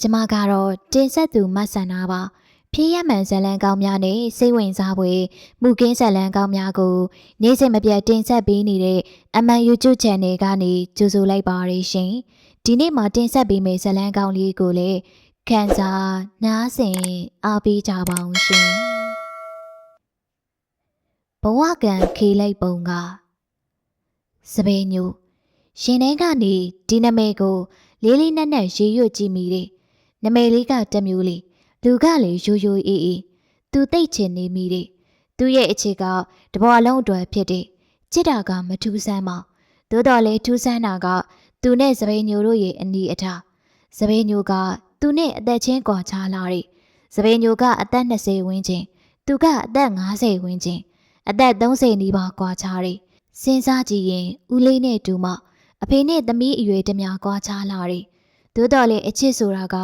ကျမကတော့တင်ဆက်သူမတ်ဆန္နာပါဖြည့်ရမှန်ဇတ်လန်ကောင်းများနဲ့စိတ်ဝင်စားဖွယ်မှုကင်းဇတ်လန်ကောင်းများကိုနေ့စဉ်မပြတ်တင်ဆက်ပေးနေတဲ့အမှန် YouTube Channel ကနေကြိုဆိုလိုက်ပါရရှင်ဒီနေ့မှာတင်ဆက်ပေးမယ့်ဇတ်လန်ကောင်းလေးကိုလည်းခံစားနားဆင်အားပေးကြပါအောင်ရှင်ဘဝကံခေလိုက်ပုံကစပယ်ညိုရှင်ထဲကနေဒီနမိတ်ကိုလေးလေးနက်နက်ရေးရွတ်ကြည့်မိတယ် နမိတ်လေးကတစ်မျိုးလေးလူကလည်းရိုးရိုးအေးအေးသူသိတ်ချင်နေမိတယ်သူ့ရဲ့အခြေကတဘွားလုံးအတွက်ဖြစ်တယ်จิตတာကမထူးဆန်းပါသို့တော်လည်းထူးဆန်းတာကသူနဲ့စပယ်ညိုတို့ရဲ့အနီးအထားစပယ်ညိုကသူနဲ့အသက်ချင်းကွာခြားလာတယ်စပယ်ညိုကအသက်20ဝန်းကျင်သူကအသက်50ဝန်းကျင်အသက်30နီးပါးကွာခြားတယ်စဉ်းစားကြည့်ရင်ဦးလေးနဲ့တူမအဖေနဲ့သမီးအရွယ်တများကွာခြားလာတယ် သို့တော်လည်းအချစ်ဆိုတာက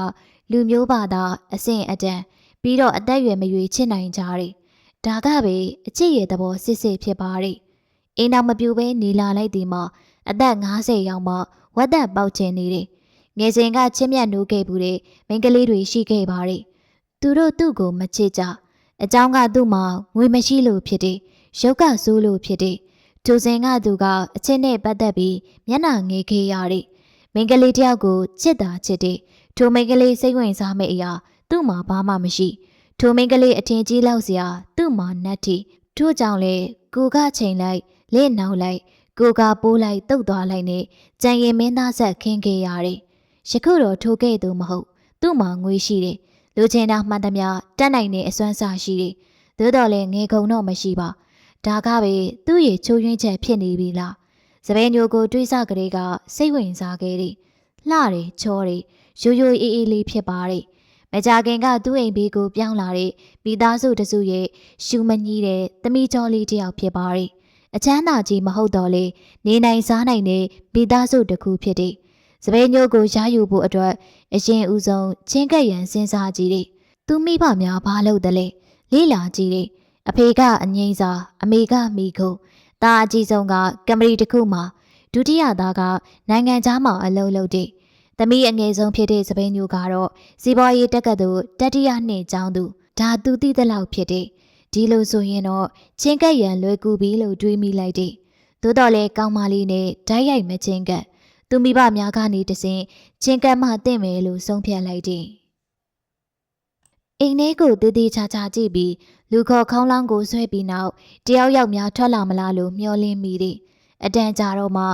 လူမျိုးဘာသာအဆင့်အတန်းပြီးတော့အသက်အရွယ်မရွေချစ်နိုင်ကြတယ်။ဒါကပဲအချစ်ရဲ့သဘောစစ်စစ်ဖြစ်ပါတယ်။အင်းတော်မပြူပဲနေလာလိုက်ဒီမှာအသက်90ရောက်မှဝတ်သက်ပေါက်ချင်နေတယ်။ငယ်စဉ်ကချစ်မြတ်နိုးခဲ့ဘူးတဲ့မိန်းကလေးတွေရှိခဲ့ပါတယ်။သူတို့သူ့ကိုမချစ်ကြ။အကြောင်းကသူ့မှာငွေမရှိလို့ဖြစ်တယ်။ရုပ်ကဆိုးလို့ဖြစ်တယ်။ဂျိုစင်ကသူကအချစ်နဲ့ပတ်သက်ပြီးမျက်နှာငေးခဲ့ရတယ် မိန်းကလေးတယောက်ကိုချစ်တာချစ်တယ်ထိုမိန်းကလေးစိတ်ဝင်စားမယ့်အရာသူ့မှာဘာမှမရှိထိုမိန်းကလေးအထင်ကြီးလောက်စရာသူ့မှာနတ်တီထို့ကြောင့်လေကိုကချိန်လိုက်လက်နောက်လိုက်ကိုကပိုးလိုက်တုတ်သွားလိုက်နဲ့ကြံရင်မင်းသားဆက်ခင်းခဲ့ရတယ်ယခုတော့ထိုကဲ့သို့မဟုတ်သူ့မှာငွေရှိတယ်လူချင်းတာမှန်သမျှတက်နိုင်တဲ့အစွမ်းစားရှိတယ်သို့တော်လည်းငေခုံတော့မရှိပါဒါကပဲသူ့ရဲ့ချိုးယွင်းချက်ဖြစ်နေပြီလား စပယ်ညိုကိုတွေးဆကလေးကစိတ်ဝင်စားခဲ့တယ်လှတယ်ချောတယ်ရိုးရိုးအေးအေးလေးဖြစ်ပါတယ်မကြခင်ကသူ့အိမ်ဘေးကိုပြောင်းလာတဲ့မိသားစုတစုရဲ့ရှူမကြီးတဲ့သမီးကျော်လေးတစ်ယောက်ဖြစ်ပါတယ်အချမ်းသာကြီးမဟုတ်တော့လေနေနိုင်စားနိုင်တဲ့မိသားစုတစ်ခုဖြစ်တဲ့စပယ်ညိုကိုရယူဖို့အတွက်အရင်ဦးဆုံးချင်းကပ်ရန်စဉ်းစားကြည့်တယ်သူမိဘများဘာလုပ်တယ်လဲလေးလာကြည့်တယ်အဖေကအငိမ့်စာအမေကမိခု တာအကြီးဆုံးကကမရီတစ်ခုမှာဒုတိယသားကနိုင်ငံသားမှာအလုပ်လုပ်တဲ့သမီးအငယ်ဆုံးဖြစ်တဲ့စပိန်ညိုကတော့စီးပွားရေးတက္ကသိုလ်တတိယနှစ်ကျောင်းသူဒါသူသိသလောက်ဖြစ်တဲ့ဒီလိုဆိုရင်တော့ချင်းကပ်ရန်လွယ်ကူပြီလို့တွေးမိလိုက်တဲ့သို့တော်လည်းကောင်းမလေးနဲ့ဓာတ်ရိုက်မချင်းကပ်သူမိဘများကနေတစဉ်ချင်းကပ်မှတင့်မယ်လို့ဆုံးဖြတ်လိုက်တဲ့ အိမ်ထဲကိုတည်တည်ချာချာကြည့်ပြီးလူခေါ်ခေါင်းလောင်းကိုဆွဲပြီးနောက်တယောက်ယောက်များထွက်လာမလားလို့မျှော်လင့်မိတဲ့အတန်ကြာတော့မှ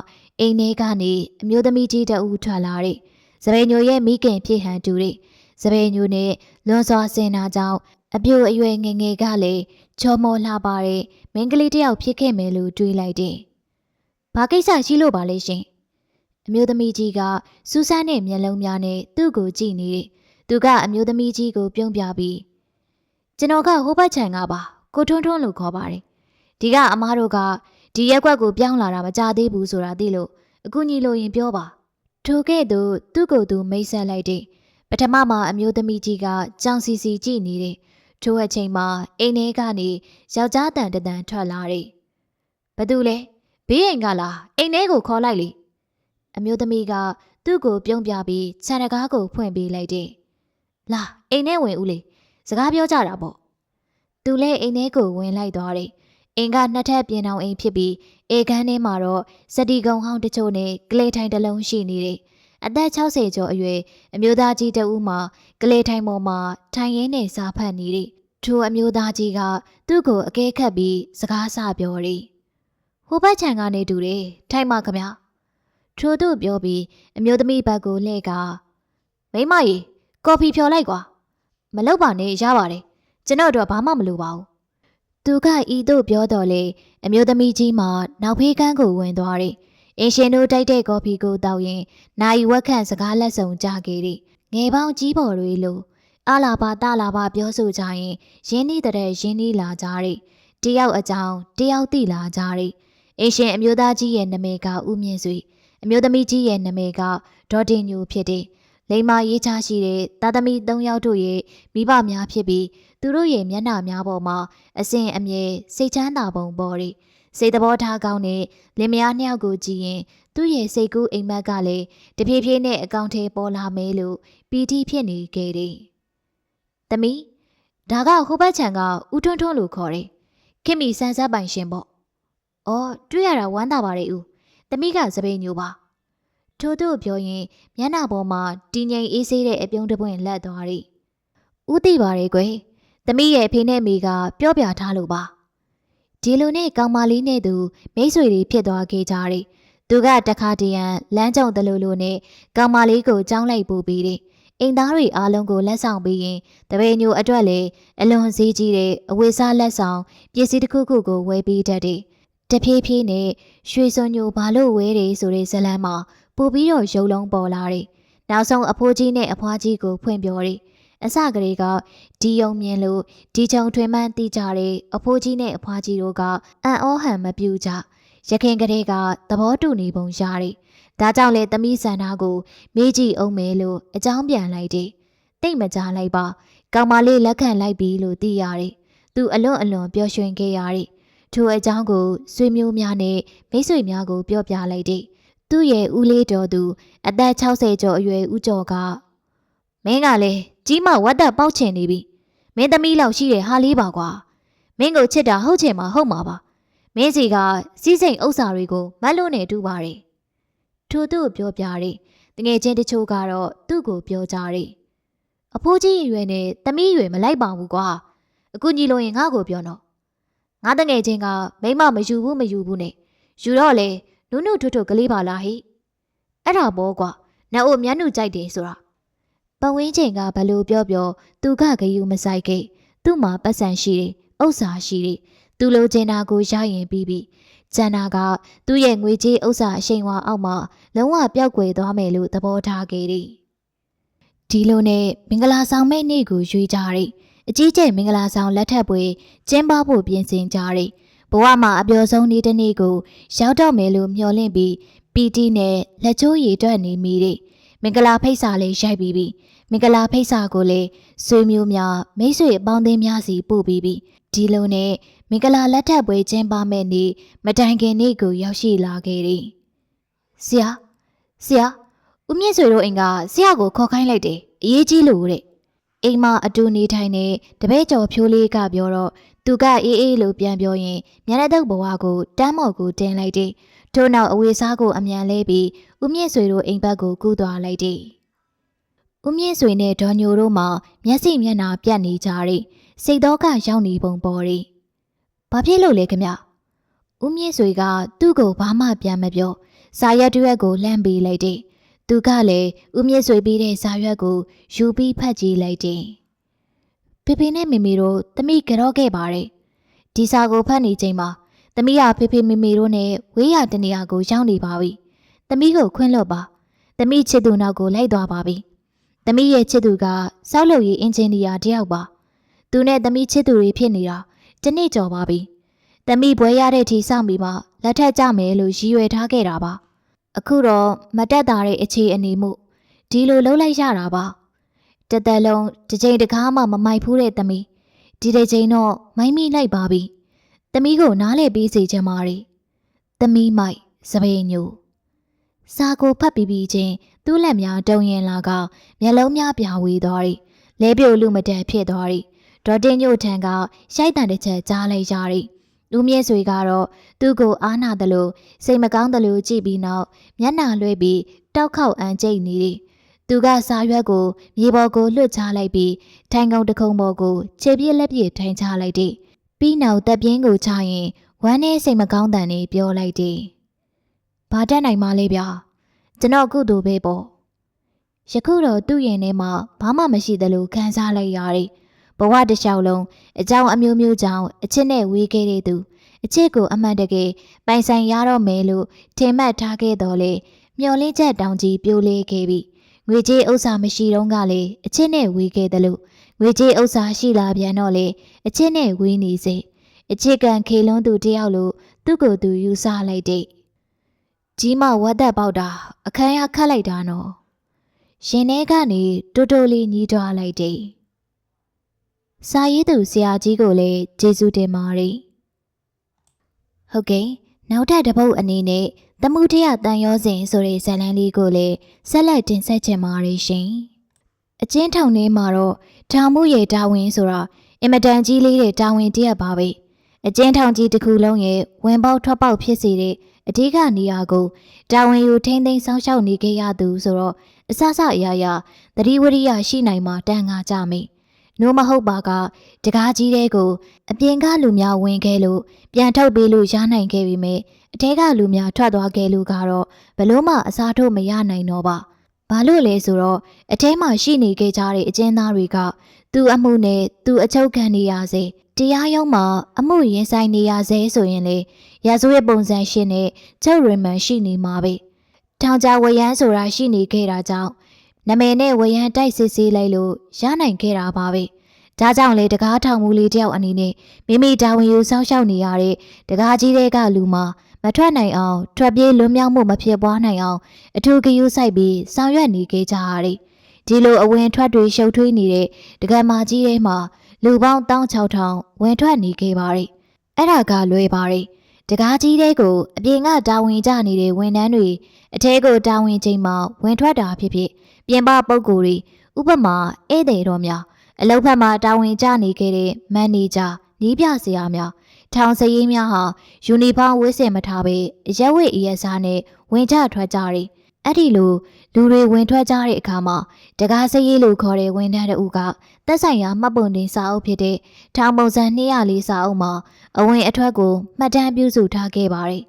အိမ်ထဲကနေအမျိုးသမီးကြီးတအူထွက်လာတဲ့စပယ်ညိုရဲ့မိခင်ဖြစ်ဟန်တူတဲ့စပယ်ညိုနဲ့လွန်စွာစင်နာကြောင့်အပြိုအရွယ်ငယ်ငယ်ကလည်းချောမောလှပါတဲ့မိန်းကလေးတယောက်ဖြစ်ခဲ့မယ်လို့တွေးလိုက်တယ်။ဘာကိစ္စရှိလို့ပါလဲရှင်။အမျိုးသမီးကြီးကစူးစမ်းတဲ့မျက်လုံးများနဲ့သူ့ကိုကြည့်နေ သူကအမျိုးသမီးကြီးကို ပြုံးပြပြီးကျွန်တော်ကဟိုဘက်ခြံကပါကိုထွန်းထွန်းလို့ခေါ်ပါတယ်။ဒီကအမားတို့ကဒီရက်ကွက်ကိုပြောင်းလာတာမကြသေးဘူးဆိုတာသိလို့အကူညီလိုရင်ပြောပါထိုကဲ့သို့သူ့ကိုယ်သူမိတ်ဆက်လိုက်တဲ့ပထမမှာအမျိုးသမီးကြီးကကြောင်စီစီကြည့်နေတဲ့ထိုအချိန်မှာအိမ်ထဲကနေယောက်ျားတန်တန်ထွက်လာတဲ့ဘသူလဲဘေးအိမ်ကလားအိမ်ထဲကိုခေါ်လိုက်လေအမျိုးသမီးကသူ့ကိုပြုံးပြပြီးခြံတကားကိုဖွင့်ပေးလိုက်တဲ့ လာအိမ်ထဲဝင်ဦးလေစကားပြောကြတာပေါ့သူလည်းအိမ်ထဲကိုဝင်လိုက်သွားတယ်အင်ကနှစ်ထပ်ပြင်အောင်အိမ်ဖြစ်ပြီးအေခန်းထဲမှာတော့စတီကုံဟောင်းတချို့နဲ့ကလေးထိုင်တစ်လုံးရှိနေတယ်။အသက်60ကျော်အရွယ်အမျိုးသားကြီးတဦးမှာကလေးထိုင်ပေါ်မှာထိုင်ရင်းနဲ့စားဖတ်နေတယ်။ထိုအမျိုးသားကြီးကသူ့ကိုအကဲခတ်ပြီးစကားဆပြောတယ်။ဟိုဘက်ခြံကနေတူတယ်ထိုင်ပါခမ။ထိုတို့ပြောပြီးအမျိုးသမီးဘက်ကိုလှည့်ကမိမကြီး ကော်ဖီဖြော်လိုက်ကွာ။မလောက်ပါနဲ့ရပါတယ်။ကျွန်တော်တို့ဘာမှမလိုပါဘူးသူကဤသို့ပြောတော်လေအမျိုးသမီးကြီးမှနောက်ဖေးကန်းကိုဝင်သွားတယ်။အင်ရှင်တို့တိုက်တဲ့ကော်ဖီကိုတောက်ရင်နိုင်ဝက်ခန့်စကားလက်ဆောင်ကြခဲ့တယ်။ငယ်ပေါင်းကြီးပေါ်တွေလိုအလာပါတလာပါပြောဆိုကြရင်ရင်းနှီးတဲ့ရင်းနှီးလာကြတယ်။တယောက်အကြောင်းတယောက်သိလာကြတယ်။အင်ရှင်အမျိုးသားကြီးရဲ့နာမည်ကဦးမြင့်စွေအမျိုးသမီးကြီးရဲ့နာမည်ကဒေါ်တင်ညိုဖြစ်တယ်။ လိမ္မာရေးချရှိတဲ့သားသမီး၃ယောက်တို့ရဲ့မိဘများဖြစ်ပြီးသူတို့ရဲ့မျက်နှာများပေါ်မှာအစဉ်အမြဲစိတ်ချမ်းသာပုံပေါ်ရီစိတ်သဘောထားကောင်းတဲ့လင်မယားနှစ်ယောက်ကိုကြည့်ရင်သူ့ရဲ့စိတ်ကူးအိမ်မက်ကလည်းတဖြည်းဖြည်းနဲ့အကောင့်ထဲပေါ်လာမယ်လို့ပီတိဖြစ်နေခဲ့တယ်။သမီးဒါကဟိုဘက်ခြံကဦးထွန်းထွန်းလို့ခေါ်တယ်။ခင်မီစန်းစားပိုင်ရှင်ပေါ့။အော်တွေ့ရတာဝမ်းသာပါရဲ့ဦး။သမီးကစပိန်ညိုပါ။ ထို့သူပြောရင်မျက်နှာပေါ်မှာတင်းငိမ်အေးဆေးတဲ့အပြုံးတစ်ပွင့်လက်သွားတယ်။ဦးသိပါရဲ့ကွယ်။သမီးရဲ့အဖေနဲ့မိကပြောပြထားလို့ပါ။ဒီလိုနဲ့ကောင်မလေးနဲ့သူမိတ်ဆွေတွေဖြစ်သွားခဲ့ကြတယ်။သူကတခါတရံလမ်းကြုံတလူလိုနဲ့ကောင်မလေးကိုကြောင်းလိုက်ပို့ပြီးတယ်။အိမ်သားတွေအားလုံးကိုလက်ဆောင်ပေးရင်တပည့်ညိုအတွက်လည်းအလွန်စည်းကြီးတဲ့အဝိစားလက်ဆောင်ပစ္စည်းတစ်ခုခုကိုဝယ်ပေးတတ်တယ်။တဖြည်းဖြည်းနဲ့ရွှေစွန်ညိုဘာလို့ဝဲတယ်ဆိုတဲ့ဇလန်းမှာ ပို့ပြီးတော့ရုပ်လုံးပေါ်လာတယ်။နောက်ဆုံးအဖိုးကြီးနဲ့အဖွားကြီးကိုဖွင့်ပြောတယ်။အစကလေးကဒီယုံမြင်လို့ဒီကြုံထွင်မှန်းသိကြတဲ့အဖိုးကြီးနဲ့အဖွားကြီးတို့ကအံ့ဩဟန်မပြူကြရခင်ကလေးကသဘောတူနေပုံရတယ်ဒါကြောင့်လေသမီးစန္ဒာကိုမေးကြည့်အောင်မယ်လို့အကြောင်းပြန်လိုက်တယ်တိတ်မကြလိုက်ပါကောင်မလေးလက်ခံလိုက်ပြီလို့သိရတယ်သူအလွန်အလွန်ပျော်ရွှင်ခဲ့ရတယ်ထိုအကြောင်းကိုဆွေမျိုးများနဲ့မိတ်ဆွေများကိုပြောပြလိုက်တယ် သူ့ရဲ့ဦးလေးတော်သူအသက်60ကျော်အရွယ်ဦးကျော်ကမင်းကလည်းကြီးမဝတ်သက်ပေါက်ချင်နေပြီမင်းသမီးလောက်ရှိတဲ့ဟာလေးပါကွာမင်းကိုချစ်တာဟုတ်ချင်မှာဟုတ်မှာပါမင်းစီကစီးစိမ်ဥစ္စာတွေကိုမတ်လို့နေတူပါတယ်ထို့သူပြောပြတယ်တငယ်ချင်းတချို့ကတော့သူ့ကိုပြောကြတယ်အဖိုးကြီးအရွယ်နဲ့သမီးအရွယ်မလိုက်ပါဘူးကွာအခုညီလို့ရင်ငါ့ကိုပြောတော့ငါတငယ်ချင်းကမိမမယူဘူးမယူဘူးနဲ့ယူတော့လေ နုနုထွတ်ထွတ်ကလေးပါလားဟိအဲ့ဒါဘောကွာနှုတ်မျက်နှုကြိုက်တယ်ဆိုတာပဝင်းချိန်ကဘလို့ပြောပြောသူကဂယူမဆိုင်ခဲ့သူ့မှာပတ်စံရှိတယ်ဥစ္စာရှိတယ်သူလိုချင်တာကိုရရင်ပြီးပြီကျန်တာကသူ့ရဲ့ငွေကြေးဥစ္စာအရှိန်ဝါအောက်မှာလုံးဝပျောက်ကွယ်သွားမယ်လို့သဘောထားခဲ့တယ်ဒီလိုနဲ့မင်္ဂလာဆောင်မဲ့နေ့ကိုရွေးကြတယ်အကြီးကျယ်မင်္ဂလာဆောင်လက်ထပ်ပွဲကျင်းပဖို့ပြင်ဆင်ကြတယ် ဘဝမှာအပျော်ဆုံးနေ့တစ်နေ့ကိုရောက်တော့မယ်လို့မျှော်လင့်ပြီးပီတီနဲ့လက်ချိုးရည်တွက်နေမိတယ်မင်္ဂလာဖိတ်စာလေးရိုက်ပြီးပြီမင်္ဂလာဖိတ်စာကိုလည်းဆွေမျိုးများမိတ်ဆွေအပေါင်းအသင်းများစီပို့ပြီးပြီဒီလိုနဲ့မင်္ဂလာလက်ထပ်ပွဲကျင်းပမဲ့နေ့မတိုင်ခင်နေ့ကိုရောက်ရှိလာခဲ့တယ်။ဆရာဆရာဦးမြင့်ဆွေတို့အိမ်ကဆရာကိုခေါ်ခိုင်းလိုက်တယ်။အရေးကြီးလို့တဲ့။အိမ်မှာအတူနေထိုင်တဲ့တပည့်ကျော်ဖြိုးလေးကပြောတော့ သူကအေးအေးလို့ပြန်ပြောရင်မျက်နှာတုပ်ဘဝကိုတမ်းမော်ကိုတင်လိုက်တယ်။ထို့နောက်အဝေစားကိုအမြန်လဲပြီးဦးမြင့်ဆွေတို့အိမ်ဘက်ကိုကူးသွားလိုက်တယ်။ဦးမြင့်ဆွေနဲ့ဒေါ်ညိုတို့မှမျက်စိမျက်နှာပြတ်နေကြတယ်။စိတ်တော့ကရောက်နေပုံပေါ်တယ်။ဘာဖြစ်လို့လဲခမ။ဦးမြင့်ဆွေကသူ့ကိုဘာမှပြန်မပြောစာရွက်တစ်ရွက်ကိုလှမ်းပေးလိုက်တယ်။သူကလည်းဦးမြင့်ဆွေပြီးတဲ့စာရွက်ကိုယူပြီးဖတ်ကြည့်လိုက်တယ်။ ဖေဖေနဲ့မေမေတို့တမိကြောခဲ့ပါတယ်။ဒီစာကိုဖတ်နေချိန်မှာတမိကဖေဖေမေမေတို့နဲ့ဝေးရတနေရာကိုရောက်နေပါပြီ။တမိကိုခွင့်လွတ်ပါ။တမိချစ်သူနောက်ကိုလိုက်သွားပါပြီ။တမိရဲ့ချစ်သူကစောက်လုပ်ရေးအင်ဂျင်နီယာတယောက်ပါ။သူနဲ့တမိချစ်သူတွေဖြစ်နေတာတနေ့ကျော်ပါပြီ။တမိပွဲရတဲ့ထီစောင့်ပြီးမှလက်ထက်ကြမယ်လို့ရည်ရွယ်ထားခဲ့တာပါ။အခုတော့မတက်တာတဲ့အခြေအနေမှုဒီလိုလှုပ်လိုက်ရတာပါ။ တသက်လုံးတစ်ချိန်တကားမှမမိုက်ဖူးတဲ့တမိဒီတစ်ချိန်တော့မိုင်းမိလိုက်ပါပြီ။တမိကိုနားလေပေးစေချင်ပါ रे ။တမိမိုက်စပိန်ညိုစာကိုဖတ်ပြီးပြီးချင်းသူ့လက်များတုံရင်လာကမျက်လုံးများပြာဝေသွားတယ်။လဲပြိုလူမတက်ဖြစ်သွားတယ်။ဒေါ်တင်ညိုထံကရှိုက်တန်တစ်ချက်ကြားလိုက်ကြတယ်။ဦးမြင့်ဆွေကတော့သူ့ကိုအားနာတယ်လို့စိတ်မကောင်းတယ်လို့ကြည့်ပြီးနောက်မျက်နှာလွှဲပြီးတောက်ခေါက်အန်ကျိတ်နေတယ်။ သူကစာရွက်ကိုမြေပေါ်ကိုလွှတ်ချလိုက်ပြီးထိုင်ကုန်တစ်ခုံပေါ်ကိုခြေပြက်လက်ပြထိုင်ချလိုက်တယ်။ပြီးနောက်တပ်ပြင်းကိုချရင်ဝမ်းနဲ့စိတ်မကောင်းတန်နေပြောလိုက်တယ်။ဘာတက်နိုင်မလဲဗျာ။ကျွန်တော်ကုသိုလ်ပဲပေါ့။ယခုတော့သူ့ရင်ထဲမှာဘာမှမရှိသလိုခံစားလိုက်ရတယ်။ဘဝတစ်လျှောက်လုံးအကြောင်းအမျိုးမျိုးကြောင့်အချစ်နဲ့ဝေးခဲ့တဲ့သူအချစ်ကိုအမှန်တကယ်ပိုင်ဆိုင်ရတော့မယ်လို့ထင်မှတ်ထားခဲ့တော်လေမျော်လင့်ချက်တောင်ကြီးပြိုလဲခဲ့ပြီ ငွေကြေးဥစ္စာမရှိတော့ကလေအချစ်နဲ့ဝေးခဲ့တယ်လို့ငွေကြေးဥစ္စာရှိလာပြန်တော့လေအချစ်နဲ့ဝေးနေစေအချစ်ကန်ခေလွန်းသူတယောက်လို့သူ့ကိုယ်သူယူဆလိုက်တဲ့ကြီးမဝတ်သက်ပေါက်တာအခန်းရခတ်လိုက်တာနော်ရှင်ထဲကနေတိုးတိုးလေးညီးတွားလိုက်တဲ့စာရေးသူဆရာကြီးကိုလည်းကျေးဇူးတင်ပါတယ်ဟုတ်ကဲ့ နောက်ထပ်တစ်ပုတ်အနေနဲ့သမှုထရတန်ရောစဉ်ဆိုတဲ့ဇာတ်လမ်းလေးကိုလည်းဆက်လက်တင်ဆက်ချင်ပါတယ်ရှင်အကျဉ်းထောင်ထဲမှာတော့ဒါမှုရဲ့တာဝန်ဆိုတာအင်မတန်ကြီးလေးတဲ့တာဝန်တစ်ရပ်ပါပဲအကျဉ်းထောင်ကြီးတစ်ခုလုံးရဲ့ဝင်ပေါက်ထွက်ပေါက်ဖြစ်စေတဲ့အဓိကနေရာကိုတာဝန်ယူထိမ့်သိမ်းဆောင်ရှောက်နေခဲ့ရသူဆိုတော့အစစအရာရာသတိဝရိယရှိနိုင်မှာတန်ခါကြမိ နိုးမဟုတ်ပါကတကားကြီးတဲ့ကိုအပြင်ကလူများဝင်ခဲ့လို့ပြန်ထုတ်ပေးလို့ရနိုင်ခဲ့ပြီမဲ့အထက်ကလူများထွက်သွားခဲ့လို့ကတော့ဘလို့မှအစားထိုးမရနိုင်တော့ပါဘာလို့လဲဆိုတော့အထဲမှာရှိနေခဲ့ကြတဲ့အကျဉ်းသားတွေကသူ့အမှုနဲ့သူ့အချုပ်ခံနေရစေတရားရုံးမှာအမှုရင်ဆိုင်နေရစေဆိုရင်လေရာဇဝတ်ပုံစံရှင်နဲ့ချုပ်ရင်မှန်ရှိနေမှာပဲထောင်ကြဝရမ်းဆိုတာရှိနေခဲ့တာကြောင့် နမယ်နဲ့ဝရမ်းတိုက်စစ်ဆေးလိုက်လို့ရနိုင်ခဲ့တာပါပဲဒါကြောင့်လေတကားထောင်မူလေးတယောက်အနေနဲ့မိမိတာဝန်ယူဆောင်ရှောက်နေရတဲ့တကားကြီးတဲ့ကလူမှာမထွက်နိုင်အောင်ထွက်ပြေးလွတ်မြောက်မှုမဖြစ်ပွားနိုင်အောင်အထူးဂရုစိုက်ပြီးဆောင်ရွက်နေခဲ့ကြရတယ်ဒီလိုအဝင်ထွက်တွေရှုပ်ထွေးနေတဲ့တကယ်မကြီးထဲမှာလူပေါင်း16000ဝင်ထွက်နေခဲ့ပါတယ်အဲ့ဒါကလွယ်ပါတယ်တကားကြီးတဲ့ကိုအပြင်ကတာဝန်ကျနေတဲ့ဝန်ထမ်းတွေအထဲကိုတာဝန်ချိန်မှာဝင်ထွက်တာဖြစ်ဖြစ် ပြင်ပပုံကိုယ်တွေဥပမာဧည့်သည်တော်များအလုပ်ဖက်မှာတာဝန်ကျနေခဲ့တဲ့မန်နေဂျာနီးပြဆရာများထောင်စရေးများဟာယူနီဖောင်းဝတ်ဆင်မထားဘဲရက်ဝတ်အရက်စားနဲ့ဝင်ကြထွက်ကြတယ်အဲ့ဒီလိုလူတွေဝင်ထွက်ကြတဲ့အခါမှာတကားစရေးလို့ခေါ်တဲ့ဝန်ထမ်းတဦးကတက်ဆိုင်ရာမှတ်ပုံတင်စာအုပ်ဖြစ်တဲ့ထောင်ပုံစံ204စာအုပ်မှာအဝင်အထွက်ကိုမှတ်တမ်းပြုစုထားခဲ့ပါတယ်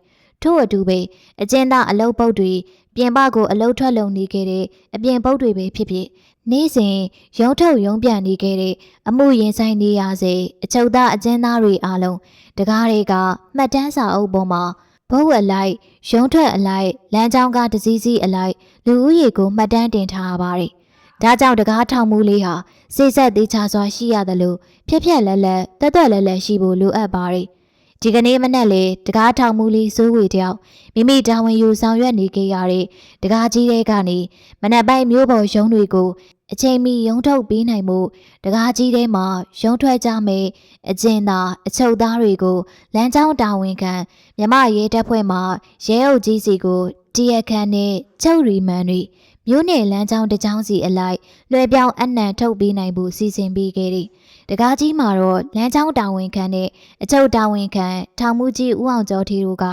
ထို့အတူပဲအကျဉ်းသားအလုပ်ပုတ်တွေပြင်ပကိုအလုပ်ထွက်လုံနေခဲ့တဲ့အပြင်ပုတ်တွေပဲဖြစ်ဖြစ်နေ့စဉ်ရုံးထုတ်ရုံးပြန်နေခဲ့တဲ့အမှုရင်ဆိုင်နေရစေအချုပ်သားအကျဉ်းသားတွေအားလုံးတကားတွေကမှတ်တမ်းစာအုပ်ပေါ်မှာဘုတ်အလိုက်ရုံးထွက်အလိုက်လမ်းကြောင်းကတစည်းစည်းအလိုက်လူဦးရေကိုမှတ်တမ်းတင်ထားရပါတယ်။ဒါကြောင့်တကားထောင်မှုလေးဟာစိတ်ဆက်သေးချစွာရှိရတယ်လို့ဖြက်ဖြက်လက်လက်တက်တက်လက်လက်ရှိဖို့လိုအပ်ပါတယ်။ ဒီကနေ့မနက်လေတကားထောင်မှုလေးစိုးဝေတယောက်မိမိတာဝန်ယူဆောင်ရွက်နေကြရတဲ့တကားကြီးတဲ့ကနေမနက်ပိုင်းမျိုးပေါ်ရုံးတွေကိုအချိန်မီရုံးထုတ်ပေးနိုင်မှုတကားကြီးထဲမှာရုံးထွက်ကြမယ်အကျဉ်းသားအချုပ်သားတွေကိုလမ်းကြောင်းတာဝန်ခံမြမရဲတပ်ဖွဲ့မှရဲအုပ်ကြီးစီကိုတရက်ခန့်နဲ့ချုပ်ရီမန်တွေမြို့နယ်လမ်းကြောင်းတစ်ကြောင်းစီအလိုက်လွှဲပြောင်းအနှံထုတ်ပေးနိုင်ဖို့စီစဉ်ပေးခဲ့တယ်။ တကားကြီးမှာတော့လမ်းကြောင်းတာဝန်ခံနဲ့အချုပ်တာဝန်ခံထောင်မှုကြီးဦးအောင်ကျော်ထီတို့က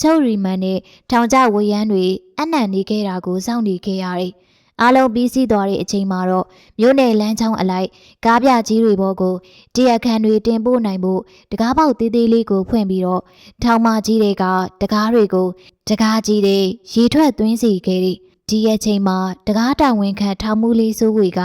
ချုပ်ရီမန်နဲ့ထောင်ကျဝရမ်းတွေအနှံနေခဲ့တာကိုစောင့်နေခဲ့ရတယ်။အားလုံးပြီးစီးသွားတဲ့အချိန်မှာတော့မြို့နယ်လမ်းကြောင်းအလိုက်ကားပြကြီးတွေဘောကိုတရက်ခန့်တွေတင်ပို့နိုင်ဖို့တကားပေါက်သေးသေးလေးကိုဖွင့်ပြီးတော့ထောင်မကြီးတွေကတကားတွေကိုတကားကြီးတွေရေထွက်သွင်းစီခဲ့တယ် ဒီရဲ့ချိန်မှာတကားတာဝန်ခံထောင်မှုလေးစိုးဝေက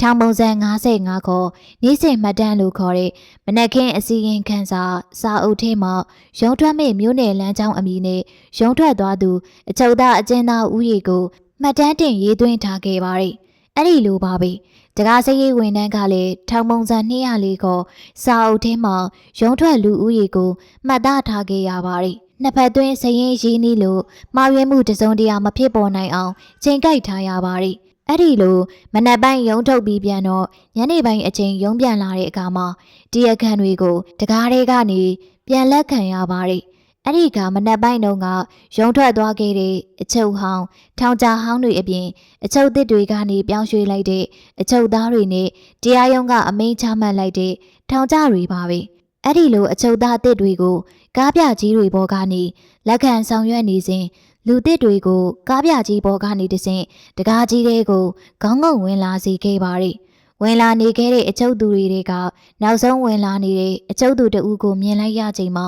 ထောင်ပုံစံ55ခေါ်နေ့စဉ်မှတ်တမ်းလို့ခေါ်တဲ့မနက်ခင်းအစီရင်ခံစာစာအုပ်ထဲမှာရုံးထွက်မဲ့မြို့နယ်လမ်းကြောင်းအမည်နဲ့ရုံးထွက်သွားသူအချုပ်သားအကျဉ်းသားဦးရေကိုမှတ်တမ်းတင်ရေးသွင်းထားခဲ့ပါတယ်။အဲ့ဒီလိုပါပဲ။တကားစရေးဝန်ထမ်းကလည်းထောင်ပုံစံ204ခေါ်စာအုပ်ထဲမှာရုံးထွက်လူဦးရေကိုမှတ်သားထားခဲ့ရပါတယ်။ နှစ်ဖက်သွင်းစရင်ရင်းနှီးလို့မှားယွင်းမှုတစုံတရာမဖြစ်ပေါ်နိုင်အောင်ချိန်ကိုက်ထားရပါတယ်။အဲ့ဒီလိုမနက်ပိုင်းရုံးထုတ်ပြီးပြန်တော့ညနေပိုင်းအချိန်ရုံးပြန်လာတဲ့အခါမှာတရက်ခန့်တွေကိုတကားတွေကနေပြန်လက်ခံရပါတယ်။အဲ့ဒီကမနက်ပိုင်းတုန်းကရုံထွက်သွားခဲ့တဲ့အချုပ်ဟောင်းထောင်ကြဟောင်းတွေအပြင်အချုပ်သစ်တွေကနေပြောင်းရွှေ့လိုက်တဲ့အချုပ်သားတွေနဲ့တရားရုံးကအမိန့်ချမှတ်လိုက်တဲ့ထောင်ကြတွေပါပဲ။ အဲ့ဒီလိုအချုပ်သားအသစ်တွေကိုကားပြကြီးတွေပေါ်ကနေလက်ခံဆောင်ရွက်နေစဉ်လူသစ်တွေကိုကားပြကြီးပေါ်ကနေတဆင့်တကားကြီးတွေကိုခေါင်းငုံဝင်လာစေခဲ့ပါတယ်။ဝင်လာနေခဲ့တဲ့အချုပ်သူတွေကနောက်ဆုံးဝင်လာနေတဲ့အချုပ်သူတဦးကိုမြင်လိုက်ရချိန်မှာ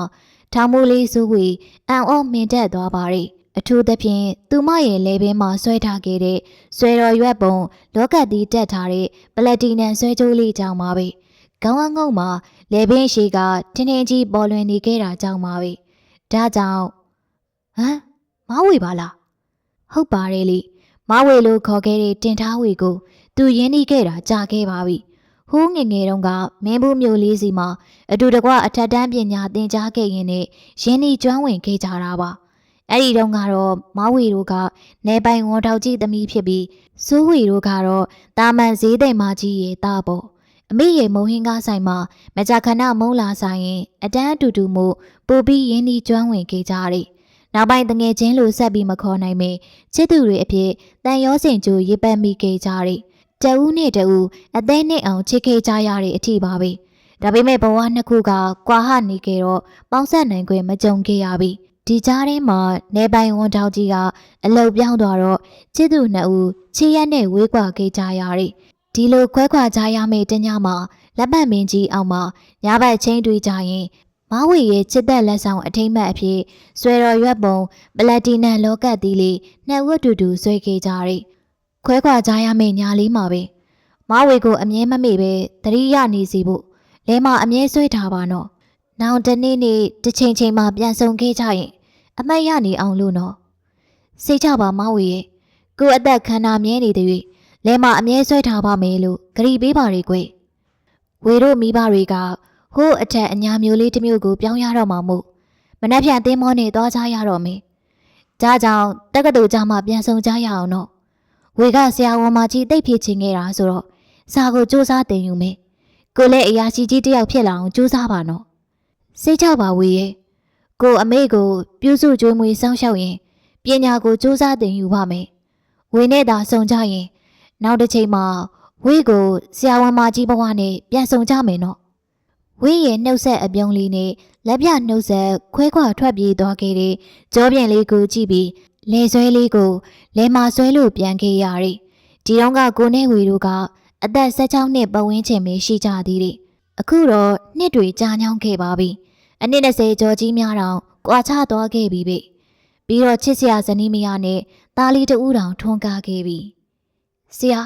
ထောင်မိုးလေးစူးဝေအံ့ဩမင်တက်သွားပါတယ်။အထူးသဖြင့်သူမရဲ့လေပင်မှာဆွဲထားခဲ့တဲ့ဆွဲတော်ရွက်ပုံလောကတ်တီတက်ထားတဲ့ပလက်တီနမ်ဆွဲကြိုးလေးကြောင့်ပါပဲ။ ခေါင်းအငုံမှာလေပင်ရှိကထင်းထင်းကြီးပေါ်လွင်နေခဲ့တာကြောင့်ပါပဲ။ဒါကြောင့်ဟမ်မဝေပါလားဟုတ်ပါတယ်လေမဝေလို့ခေါ်ခဲ့တဲ့တင်ထားဝေကို သူရင်းနှီးခဲ့တာကြာခဲ့ပါပြီဟိုးငယ်ငယ်တုန်းကမင်းဘူးမျိုးလေးစီမှာအတူတကွအထက်တန်းပညာသင်ကြားခဲ့ရင်နဲ့ရင်းနှီးကျွမ်းဝင်ခဲ့ကြတာပါအဲ့ဒီတုန်းကတော့မဝေတို့ကနေပိုင်ဝန်ထောက်ကြီးသမီးဖြစ်ပြီးစိုးဝေတို့ကတော့တာမန်ဈေးသိမ်မကြီးရဲ့တာပေါ့ အမေရဲ့မုံဟင်းကားဆိုင်မှာမကြာခဏမုံလာဆိုင်ရင်အတန်းအတူတူမို့ပိုပြီးရင်းနှီးကျွမ်းဝင်ခဲ့ကြတယ်။နောက်ပိုင်းတငယ်ချင်းလိုဆက်ပြီးမခေါ်နိုင်မေချစ်သူတွေအဖြစ်တန်ရောစင်ကြိုရစ်ပတ်မိခဲ့ကြတယ်။တဦးနဲ့တဦးအသေးနဲ့အောင်ချစ်ခဲ့ကြရတဲ့အထီပါပဲ။ဒါပေမဲ့ဘဝနှစ်ခုကကွာဟနေခဲ့တော့ပေါင်းဆက်နိုင်ခွင့်မကြုံခဲ့ရပြီ။ဒီကြားထဲမှာနေပိုင်ဝန်တောက်ကြီးကအလုတ်ပြောင်းသွားတော့ချစ်သူနှစ်ဦးချစ်ရက်နဲ့ဝေးကွာခဲ့ကြရတယ်။ ဒီလိုခွဲခွာကြရမယ့်တညမှာလက်ပတ်မင်းကြီးအောင်မှာညဘက်ချင်းတွေ့ကြရင်မဝေရဲ့ချစ်သက်လက်ဆောင်အထိမ့်မှတ်အဖြစ်ဆွေတော်ရွက်ပုံပလက်တီနမ်လောကတ်သီးလေးနှစ်ဝတ်တူတူဆွဲခဲ့ကြတယ်။ခွဲခွာကြရမယ့်ညာလေးမှာပဲမဝေကိုအမြဲမမေ့ပဲတတိယနေစီဖို့လဲမအမြဲဆွဲထားပါနော်။နောင်တနေ့နေ့တစ်ချိန်ချိန်မှာပြန်ဆုံခဲ့ကြရင် အမတ်ရနေအောင်လို့နော်။စိတ်ချပါမဝေရဲ့ကိုယ်အသက်ခန္ဓာမြဲနေတဲ့၍ လဲမအမြဲဆွဲထားပါမယ်လို့ဂရီပေးပါရေကွယ်။ဝေတို့မိဘတွေကဟိုးအထက်အညာမျိုးလေးတစ်မျိုးကိုပြောင်းရတော့မှာမို့မနှက်ဖြန်သင်းမောနဲ့သွားကြရတော့မယ်။ဒါကြောင့်တက္ကသိုလ်ကျောင်းမှာပြန်ဆောင်ကြရအောင်တော့။ဝေကဆရာဝန်မကြီးတိတ်ဖြစ်ချင်ခဲ့တာဆိုတော့စာကိုစူးစမ်းတင်ယူမယ်။ကိုလည်းအရာရှိကြီးတစ်ယောက်ဖြစ်လာအောင်စူးစမ်းပါနော်။စိတ်ချပါဝေရဲ့။ကိုအမေကိုပြုစုကြွေးမွေးစောင့်ရှောက်ရင်ပညာကိုစူးစမ်းတင်ယူပါမယ်။ဝေနဲ့သာစုံကြရင် နောက်တစ်ချိန်မှာဝေကိုဆရာဝန်မကြီးဘဝနဲ့ပြန်ဆောင်ကြမယ်နော်။ဝေရဲ့နှုတ်ဆက်အပြုံးလေးနဲ့လက်ပြနှုတ်ဆက်ခွဲခွာထွက်ပြေးသွားခဲ့တဲ့ကြောပြန်လေးကိုကြည့်ပြီးလေဆွဲလေးကိုလဲမာဆွဲလို့ပြန်ခဲ့ရတယ်။ဒီတော့ကကိုနဲ့ဝေတို့ကအသက်16နှစ်ပတ်ဝန်းကျင်ပဲရှိကြသေးတယ်။အခုတော့နှစ်တွေကြာညောင်းခဲ့ပါပြီ။အနည်း20ကျော်ကြီးများတောင်ကွာခြားသွားခဲ့ပြီပဲ။ပြီးတော့ချစ်စရာဇနီးမယားနဲ့သားလေးတူတောင်ထွန်းကားခဲ့ပြီ။ ဆရာ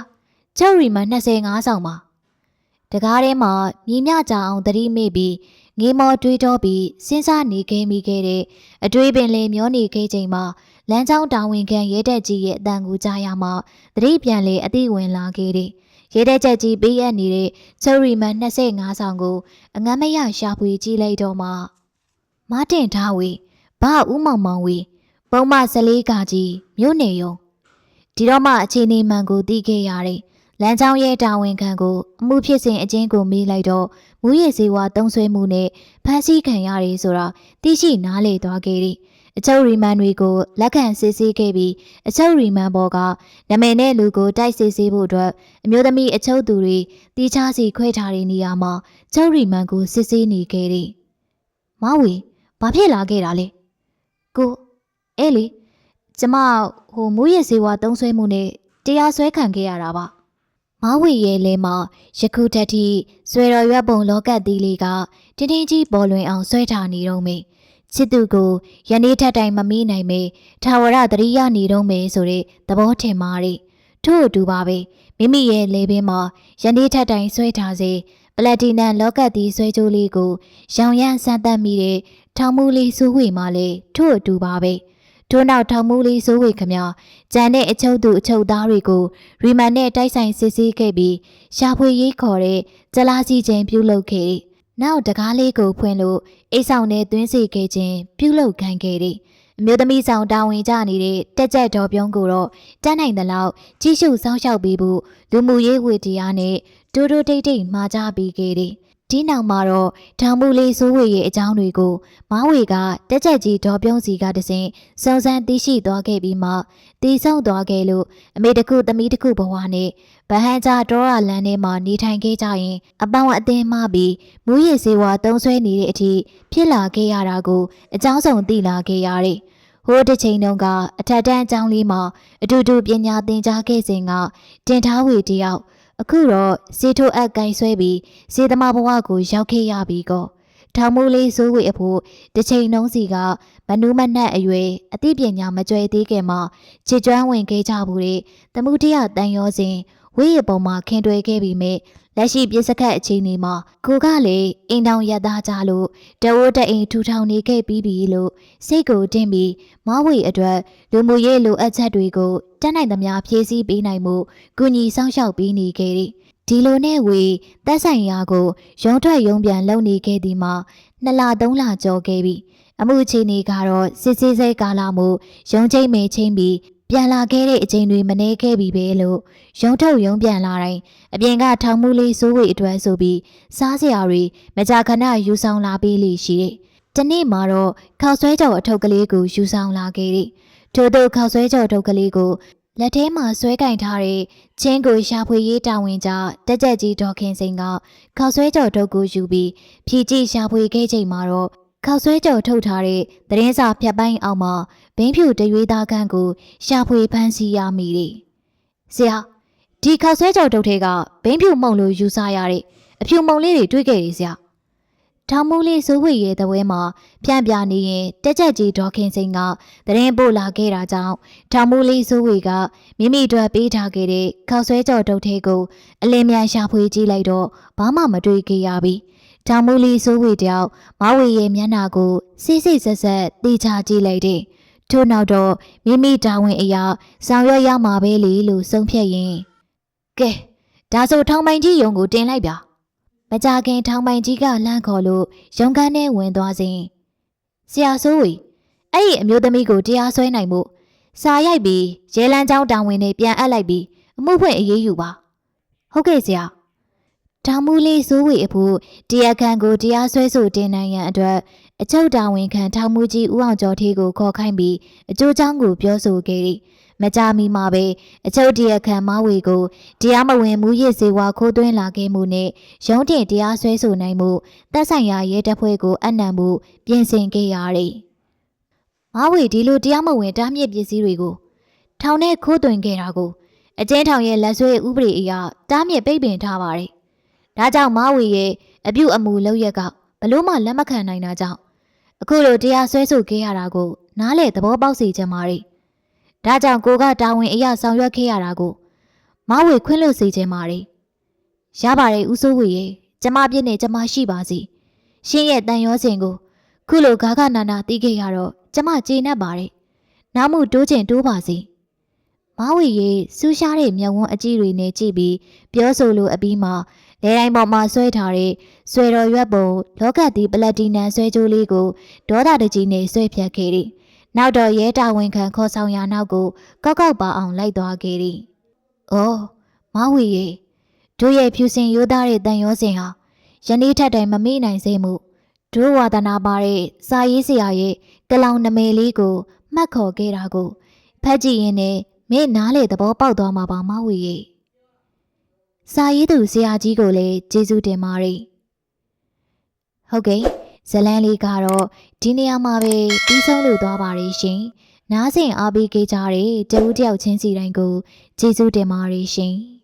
ကျောက်ရီမ25ဆောင်ပါ။တကားထဲမှာမြင်းမြကြအောင်သတိမေ့ပြီးငေးမောတွေးတော့ပြီးစဉ်းစားနေခဲ့မိခဲ့တဲ့အတွေးပင်လေမျောနေခဲ့ချိန်မှာလမ်းကြောင်းတာဝန်ခံရဲတက်ကြီးရဲ့အတန်ကိုကြားရမှသတိပြန်လေအသိဝင်လာခဲ့တဲ့ရဲတက်ချက်ကြီးပေးရနေတဲ့ချူရီမန်25ဆောင်ကိုအငမ်းမရရှာဖွေကြည့်လိုက်တော့မှမတင်ထားဝေဘာဦးမောင်မောင်ဝေပုံမ14ကကြီးမြို့နေယုံ ဒီတော့မှအခြေအနေမှန်ကိုသိခဲ့ရတယ်လမ်းကြောင်းရဲ့တာဝန်ခံကိုအမှုဖြစ်စဉ်အချင်းကိုမေးလိုက်တော့မူရည်စေဝါတုံးဆွဲမှုနဲ့ဖမ်းဆီးခံရတယ်ဆိုတာသိရှိနားလေသွားခဲ့သည်အချုပ်ရီမန်တွေကိုလက်ခံစစ်ဆေးခဲ့ပြီးအချုပ်ရီမန်ဘော်ကနမယ်နဲ့လူကိုတိုက်စစ်ဆေးဖို့အတွက်အမျိုးသမီးအချုပ်သူတွေတီးခြားစီခွဲထားတဲ့နေရာမှာချုပ်ရီမန်ကိုစစ်ဆေးနေခဲ့သည်မဝီဘာဖြစ်လာခဲ့တာလဲကိုအဲလေ ကျမဟိုမူရည်စေဝါတုံးဆွဲမှုနဲ့တရားစွဲခံခဲ့ရတာပါမဝီရဲ့လဲမှာယခုတည်းထိဆွေတော်ရွက်ပုံလောကတ်သီးလေးကတင်းတင်းကြီးပေါ်လွင်အောင်ဆွဲထားနေတော့မေချစ်သူကိုယနေ့ထက်တိုင်မမေ့နိုင်မေထာဝရသတိရနေတော့မေဆိုတဲ့သဘောထင်မာရီထို့အတူပါပဲမိမိရဲ့လေပင်မှာယနေ့ထက်တိုင်ဆွဲထားစေပလက်တီနမ်လောကတ်သီးဆွဲကြိုးလေးကိုရောင်ရမ်းစမ်းသပ်မိတဲ့ထောင်မူလေးစိုးဝေမှလည်းထို့အတူပါပဲ ထို့နောက်ထောင်မူလေးစိုးဝေခမကြံတဲ့အချုပ်သူအချုပ်သားတွေကိုရီမန်နဲ့တိုက်ဆိုင်စစ်ဆေးခဲ့ပြီးရှာဖွေရေးခေါ်တဲ့ကြလားစီချင်းပြုလုပ်ခဲ့တယ်။နောက်တကားလေးကိုဖွင့်လို့အိတ်ဆောင်နဲ့သွင်းစီခဲ့ခြင်းပြုလုပ်ခံခဲ့တယ်။အမျိုးသမီးဆောင်တာဝန်ကြနေတဲ့တက်ကြက်တော်ပြုံးကိုတော့တန်းနိုင်တဲ့လောက်ကြီးစုစောင်းရှောက်ပေးဖို့လူမှုရေးဝေတရားနဲ့တူတူတိတ်တိတ်မှာကြပေးခဲ့တယ်။ ဒီနောက်မှာတော့ထောင်မှုလေးစိုးဝေရဲ့အကြောင်းတွေကိုမောင်းဝေကတက်ချက်ကြီးဒေါ်ပြုံးစီကတစဉ်စုံစမ်းသိရှိသွားခဲ့ပြီးမှတည်ဆုံသွားခဲ့လို့အမေတခုသမီးတခုဘဝနဲ့ဗဟန်ကြဒေါရလန်ထဲမှာနေထိုင်ခဲ့ကြရင်အပေါင်းအသင်းမှပြီးမူရည်စေဝါတုံးဆွဲနေတဲ့အထိဖြစ်လာခဲ့ရတာကိုအကြောင်းဆုံးသိလာခဲ့ရတယ်။ဟိုးတစ်ချိန်တုန်းကအထက်တန်းအကြောင်းလေးမှာအတူတူပညာသင်ကြားခဲ့စဉ်ကတင်ထားဝေတယောက် အခုတော့စေထိုးအပ်ကင်ဆွဲပြီးစေသမားဘဝကိုရောက်ခဲ့ရပြီကောထောင်မိုးလေးစိုးဝေအဖို့တစ်ချိန်နှုံးစီကမနူးမနှက်အရွယ်အသိပညာမကြွယ်သေးခင်မှာခြေကျွမ်းဝင်ခဲ့ကြဘူးတဲ့တမှုတရတန်ရောစဉ် ဝေးရပုံမှာခင်တွယ်ခဲ့ပြီးမြဲလက်ရှိပြစ်စခတ်အချိန်ဒီမှာကိုကလေအိမ်တောင်ရသားကြလို့တဝိုးတအိမ်ထူထောင်နေခဲ့ပြီးပြီလို့စိတ်ကိုတင်းပြီးမဝေအတွက်လူမှုရေးလိုအပ်ချက်တွေကိုတတ်နိုင်သမျှဖြည့်ဆည်းပေးနိုင်မှုကုညီဆောင်ရှောက်ပေးနေခဲ့သည်ဒီလိုနဲ့ဝေတက်ဆိုင်ရာကိုရုံထွက်ရုံပြန်လုပ်နေခဲ့သည်မှာနှစ်လသုံးလကျော်ခဲ့ပြီအမှုအခြေအနေကတော့စစ်စစ်စိတ်ကာလမှုရုံချိန်မဲချင်းပြီး ပြန်လာခဲ့တဲ့အချိန်တွေမနေခဲ့ပြီပဲလို့ရုံထုတ်ရုံပြန်လာတိုင်းအပြင်ကထောင်မှုလေးစိုးဝေအတွက်ဆိုပြီးစားစရာတွေမကြာခဏယူဆောင်လာပေးလိရှိတယ်။ဒီနေ့မှာတော့ခောက်ဆွဲကြော်အထုပ်ကလေးကိုယူဆောင်လာခဲ့တယ်။ထို့သောခောက်ဆွဲကြော်အထုပ်ကလေးကိုလက်ထဲမှာဆွဲကင်ထားတဲ့ချင်းကိုရှာဖွေရေးတာဝန်ကြတက်ကြက်ကြီးဒေါ်ခင်စိန်ကခောက်ဆွဲကြော်ထုပ်ကိုယူပြီးဖြည့်ကြည့်ရှာဖွေခဲ့ချိန်မှာတော့ ခောက်ဆွဲကြော်ထုတ်ထားတဲ့သတင်းစာဖြတ်ပိုင်းအောက်မှာဘင်းဖြူတရွေးသားခန့်ကိုရှာဖွေဖမ်းဆီးရမိတယ်။ဆရာဒီခောက်ဆွဲကြော်ထုတ်ထဲကဘင်းဖြူမုံလို့ယူဆရတဲ့အဖြူမုံလေးတွေတွေ့ခဲ့ရဆရာ။ထောင်မူလေးစိုးဝေရဲ့တပွဲမှာဖြန့်ပြနေရင်တက်ကြက်ကြီးဒေါ်ခင်စိန်ကသတင်းပို့လာခဲ့တာကြောင့်ထောင်မူလေးစိုးဝေကမိမိတို့ပေးထားခဲ့တဲ့ခောက်ဆွဲကြော်တုတ်ထဲကိုအလင်းမြန်ရှာဖွေကြည့်လိုက်တော့ဘာမှမတွေ့ခဲ့ရပြီ။ ထောင်မူလေးစိုးဝေတယောက်မဝေရဲ့မျက်နှာကိုစိစိဆက်ဆက်တေချာကြည့်လိုက်တဲ့ထို့နောက်တော့မိမိတာဝန်အရာဆောင်ရွက်ရမှာပဲလေလို့ဆုံးဖြတ်ရင်ကဲဒါဆိုထောင်ပိုင်ကြီးယုံကိုတင်လိုက်ပါမကြခင်ထောင်ပိုင်ကြီးကလှမ်းခေါ်လို့ရုံကန်းထဲဝင်သွားစဉ်ဆရာဆိုးဝေအဲ့ဒီအမျိုးသမီးကိုတရားစွဲနိုင်မှုစာရိုက်ပြီးရဲလန်းချောင်းတောင်ဝင်နေပြန်အပ်လိုက်ပြီးအမှုဖွင့်အေးအေးယူပါဟုတ်ကဲ့ဆရာ တောင်မူလေးစိုးဝေအဖို့တရားခံကိုတရားစွဲဆိုတင်နိုင်ရန်အတွက်အချုပ်တာဝန်ခံထောင်မူကြီးဦးအောင်ကျော်ထေးကိုခေါ်ခိုင်းပြီးအကျိုးချောင်းကိုပြောဆိုခဲ့သည်မကြမီမှာပဲအချုပ်တရားခံမဝေကိုတရားမဝင်မှုရစ်စေဝါခိုးသွင်းလာခဲ့မှုနဲ့ရုံးတင်တရားစွဲဆိုနိုင်မှုတပ်ဆိုင်ရာရဲတပ်ဖွဲ့ကိုအနံမှုပြင်ဆင်ခဲ့ရသည်မဝေဒီလိုတရားမဝင်တားမြစ်ပစ္စည်းတွေကိုထောင်ထဲခိုးသွင်းခဲ့တာကိုအကျဉ်းထောင်ရဲ့လက်ဆွဲဥပဒေအရတားမြစ်ပိတ်ပင်ထားပါတယ် ဒါကြောင့်မဝေရဲ့အပြုတ်အမူလောက်ရက်ကဘလို့မှလက်မခံနိုင်တာကြောင့်အခုလိုတရားစွဲဆိုခဲ့ရတာကို နားလေသဘောပေါက်စေချင်ပါတယ်။ဒါကြောင့်ကိုကတာဝန်အရဆောင်ရွက်ခဲ့ရတာကိုမဝေခွင့်လို့စေချင်ပါတယ်။ရပါတယ်ဦးစိုးဝေရဲ့ကျမပြည့်နေကျမရှိပါစီ။ရှင်းရဲ့တန်ရောစင်ကိုခုလိုဂါဂနာနာတီးခဲ့ရတော့ကျမကျေနပ်ပါတယ်။နောက်မှုတိုးချင်တိုးပါစီ။မဝေရဲ့စူးရှားတဲ့မျက်ဝန်းအကြည့်တွေနဲ့ကြည့်ပြီးပြောဆိုလိုအပြီးမှာ လဲတိုင်းပေါ်မှာဆွဲထားတဲ့ဆွဲတော်ရွက်ပုံလောကတိပလက်တီနံဆွဲကြိုးလေးကိုဒေါသတကြီးနဲ့ဆွဲဖြတ်ခဲ့သည်။နောက်တော့ရဲတာဝန်ခံခေါ်ဆောင်ရာနောက်ကိုကောက်ကောက်ပါအောင်လိုက်သွားခဲ့သည်။အော်မဝီရေတို့ရဲ့ဖြူစင်ရိုးသားတဲ့တန်ရောစင်ဟာယနေ့ထက်တိုင်မမေ့နိုင်စေမှုတို့ဝါဒနာပါတဲ့စာရေးဆရာရဲ့ကလောင်နမဲလေးကိုမှတ်ခေါ်ခဲ့တာကိုဖတ်ကြည့်ရင်လည်းမင်းနားလေသဘောပေါက်သွားမှာပါမဝီရေ။ စာရေးသူဆရာကြီးကိုလည်းကျေးဇူးတင်ပါတယ်။ဟုတ်ကဲ့ဇလန်းလေးကတော့ဒီနေရာမှာပဲပြီးဆုံးလို့သွားပါရရှင်။နားဆင်အားပေးကြတဲ့တဦးတယောက်ချင်းစီတိုင်းကိုကျေးဇူးတင်ပါတယ်ရှင်။